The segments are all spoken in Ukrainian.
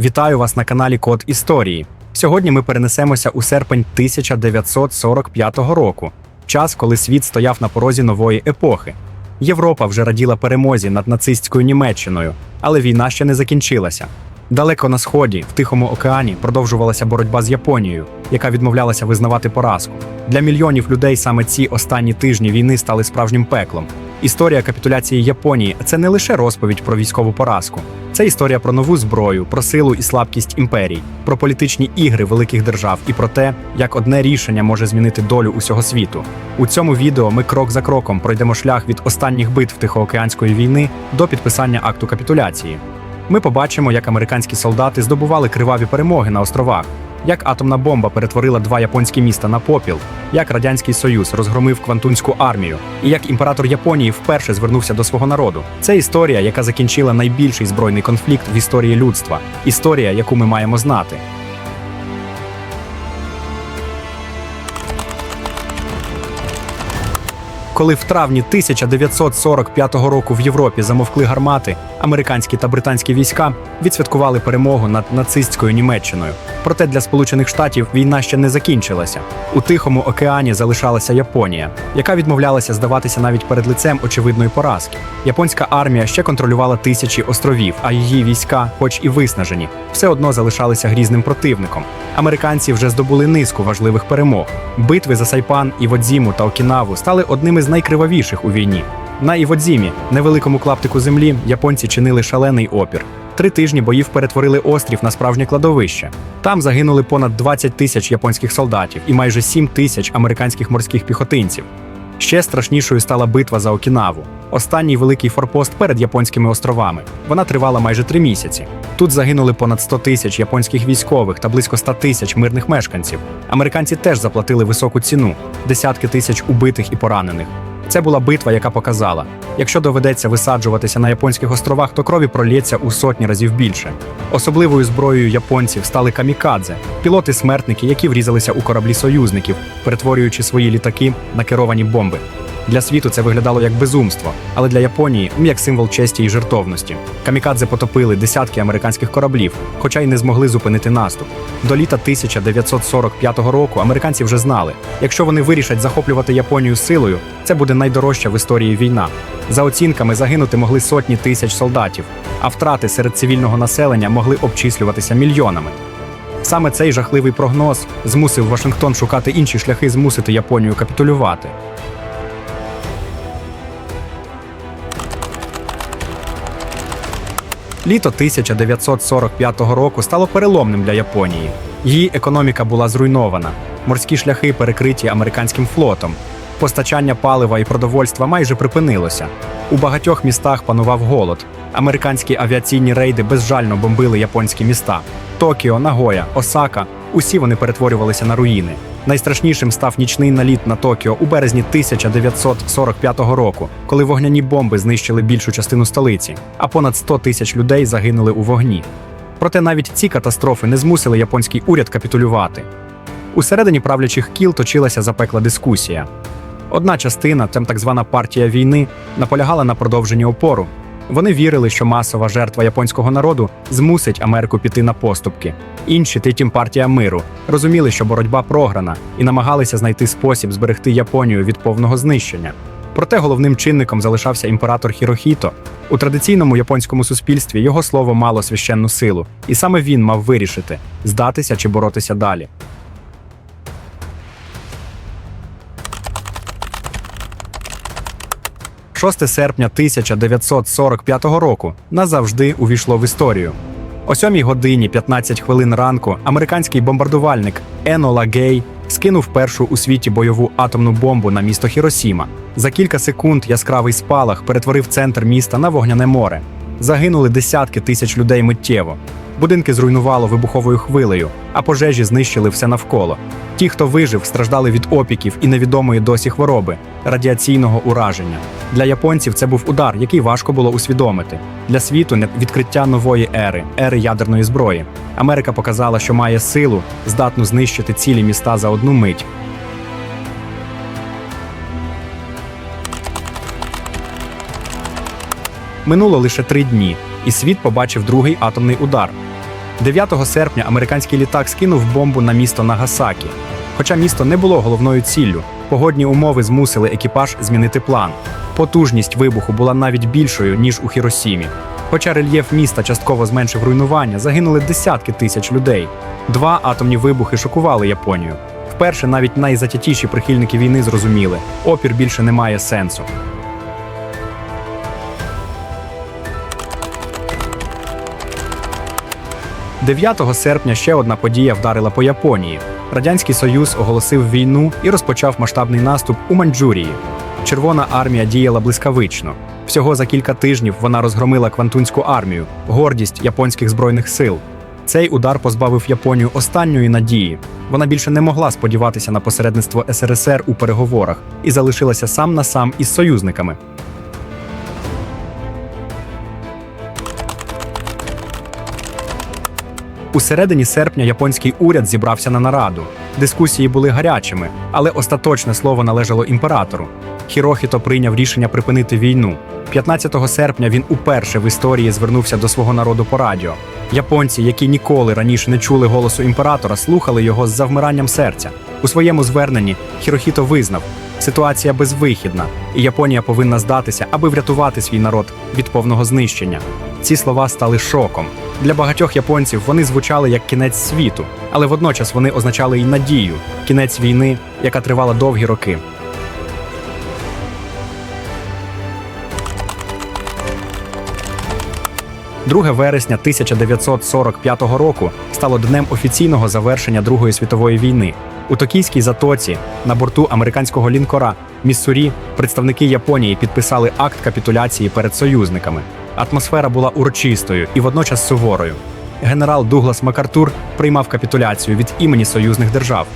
Вітаю вас на каналі Код Історії. Сьогодні ми перенесемося у серпень 1945 року, час, коли світ стояв на порозі нової епохи. Європа вже раділа перемозі над нацистською Німеччиною, але війна ще не закінчилася. Далеко на сході, в Тихому океані, продовжувалася боротьба з Японією, яка відмовлялася визнавати поразку. Для мільйонів людей саме ці останні тижні війни стали справжнім пеклом. Історія капітуляції Японії це не лише розповідь про військову поразку, це історія про нову зброю, про силу і слабкість імперій, про політичні ігри великих держав і про те, як одне рішення може змінити долю усього світу. У цьому відео ми крок за кроком пройдемо шлях від останніх битв Тихоокеанської війни до підписання акту капітуляції. Ми побачимо, як американські солдати здобували криваві перемоги на островах, як атомна бомба перетворила два японські міста на попіл, як радянський союз розгромив квантунську армію, і як імператор Японії вперше звернувся до свого народу. Це історія, яка закінчила найбільший збройний конфлікт в історії людства, історія, яку ми маємо знати. Коли в травні 1945 року в Європі замовкли гармати, американські та британські війська відсвяткували перемогу над нацистською Німеччиною. Проте для Сполучених Штатів війна ще не закінчилася. У Тихому океані залишалася Японія, яка відмовлялася здаватися навіть перед лицем очевидної поразки. Японська армія ще контролювала тисячі островів, а її війська, хоч і виснажені, все одно залишалися грізним противником. Американці вже здобули низку важливих перемог. Битви за Сайпан, Іводзіму та Окінаву стали одними з найкривавіших у війні. На Іводзімі, невеликому клаптику землі, японці чинили шалений опір. Три тижні боїв перетворили острів на справжнє кладовище. Там загинули понад 20 тисяч японських солдатів і майже 7 тисяч американських морських піхотинців. Ще страшнішою стала битва за Окінаву, останній великий форпост перед японськими островами. Вона тривала майже три місяці. Тут загинули понад 100 тисяч японських військових та близько 100 тисяч мирних мешканців. Американці теж заплатили високу ціну десятки тисяч убитих і поранених. Це була битва, яка показала: якщо доведеться висаджуватися на японських островах, то крові пролється у сотні разів більше. Особливою зброєю японців стали камікадзе, пілоти-смертники, які врізалися у кораблі союзників, перетворюючи свої літаки на керовані бомби. Для світу це виглядало як безумство, але для Японії як символ честі і жертовності. Камікадзе потопили десятки американських кораблів, хоча й не змогли зупинити наступ. До літа 1945 року американці вже знали, якщо вони вирішать захоплювати Японію силою, це буде найдорожча в історії війна. За оцінками загинути могли сотні тисяч солдатів, а втрати серед цивільного населення могли обчислюватися мільйонами. Саме цей жахливий прогноз змусив Вашингтон шукати інші шляхи змусити Японію капітулювати. Літо 1945 року стало переломним для Японії. Її економіка була зруйнована, морські шляхи перекриті американським флотом. Постачання палива і продовольства майже припинилося. У багатьох містах панував голод. Американські авіаційні рейди безжально бомбили японські міста. Токіо, Нагоя, Осака усі вони перетворювалися на руїни. Найстрашнішим став нічний наліт на Токіо у березні 1945 року, коли вогняні бомби знищили більшу частину столиці, а понад 100 тисяч людей загинули у вогні. Проте навіть ці катастрофи не змусили японський уряд капітулювати. Усередині правлячих кіл точилася запекла дискусія. Одна частина, там так звана партія війни, наполягала на продовженні опору. Вони вірили, що масова жертва японського народу змусить Америку піти на поступки. Інші, третім партія миру, розуміли, що боротьба програна, і намагалися знайти спосіб зберегти Японію від повного знищення. Проте головним чинником залишався імператор Хірохіто. У традиційному японському суспільстві його слово мало священну силу, і саме він мав вирішити, здатися чи боротися далі. – 6 серпня 1945 року назавжди увійшло в історію. О 7 годині 15 хвилин ранку американський бомбардувальник Енола Гей скинув першу у світі бойову атомну бомбу на місто Хіросіма. За кілька секунд яскравий спалах перетворив центр міста на вогняне море. Загинули десятки тисяч людей миттєво. Будинки зруйнувало вибуховою хвилею, а пожежі знищили все навколо. Ті, хто вижив, страждали від опіків і невідомої досі хвороби радіаційного ураження. Для японців це був удар, який важко було усвідомити. Для світу не- відкриття нової ери, ери ядерної зброї. Америка показала, що має силу, здатну знищити цілі міста за одну мить. Минуло лише три дні, і світ побачив другий атомний удар. 9 серпня американський літак скинув бомбу на місто Нагасакі. Хоча місто не було головною ціллю, погодні умови змусили екіпаж змінити план. Потужність вибуху була навіть більшою, ніж у Хіросімі. Хоча рельєф міста частково зменшив руйнування, загинули десятки тисяч людей. Два атомні вибухи шокували Японію. Вперше навіть найзатятіші прихильники війни зрозуміли, опір більше не має сенсу. – 9 серпня ще одна подія вдарила по Японії. Радянський Союз оголосив війну і розпочав масштабний наступ у Маньчжурії. Червона армія діяла блискавично. Всього за кілька тижнів вона розгромила Квантунську армію, гордість японських збройних сил. Цей удар позбавив Японію останньої надії. Вона більше не могла сподіватися на посередництво СРСР у переговорах і залишилася сам на сам із союзниками. У середині серпня японський уряд зібрався на нараду. Дискусії були гарячими, але остаточне слово належало імператору. Хірохіто прийняв рішення припинити війну. 15 серпня він уперше в історії звернувся до свого народу по радіо. Японці, які ніколи раніше не чули голосу імператора, слухали його з завмиранням серця. У своєму зверненні Хірохіто визнав, ситуація безвихідна, і Японія повинна здатися, аби врятувати свій народ від повного знищення. Ці слова стали шоком. Для багатьох японців вони звучали як кінець світу, але водночас вони означали й надію, кінець війни, яка тривала довгі роки. Друге вересня 1945 року стало днем офіційного завершення Другої світової війни. У Токійській затоці на борту американського лінкора Міссурі представники Японії підписали акт капітуляції перед союзниками. Атмосфера була урочистою і водночас суворою. Генерал Дуглас Макартур приймав капітуляцію від імені союзних держав.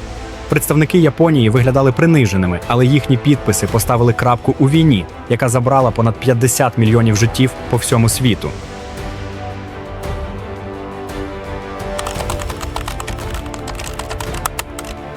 Представники Японії виглядали приниженими, але їхні підписи поставили крапку у війні, яка забрала понад 50 мільйонів життів по всьому світу.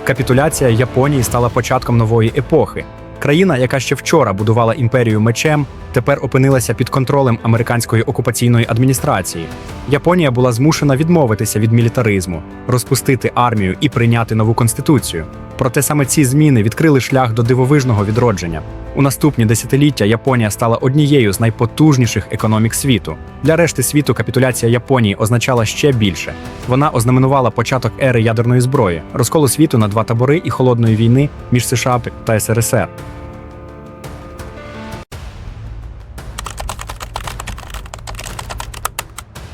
Капітуляція Японії стала початком нової епохи. Країна, яка ще вчора будувала імперію мечем, тепер опинилася під контролем американської окупаційної адміністрації. Японія була змушена відмовитися від мілітаризму, розпустити армію і прийняти нову конституцію. Проте саме ці зміни відкрили шлях до дивовижного відродження. У наступні десятиліття Японія стала однією з найпотужніших економік світу. Для решти світу капітуляція Японії означала ще більше. Вона ознаменувала початок ери ядерної зброї, розколу світу на два табори і холодної війни між США та СРСР.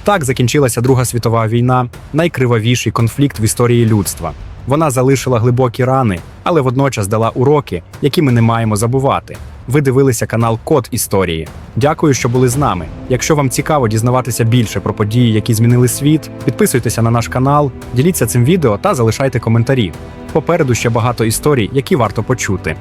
Так закінчилася Друга світова війна, найкривавіший конфлікт в історії людства. Вона залишила глибокі рани, але водночас дала уроки, які ми не маємо забувати. Ви дивилися канал Код Історії. Дякую, що були з нами. Якщо вам цікаво дізнаватися більше про події, які змінили світ, підписуйтеся на наш канал, діліться цим відео та залишайте коментарі. Попереду ще багато історій, які варто почути.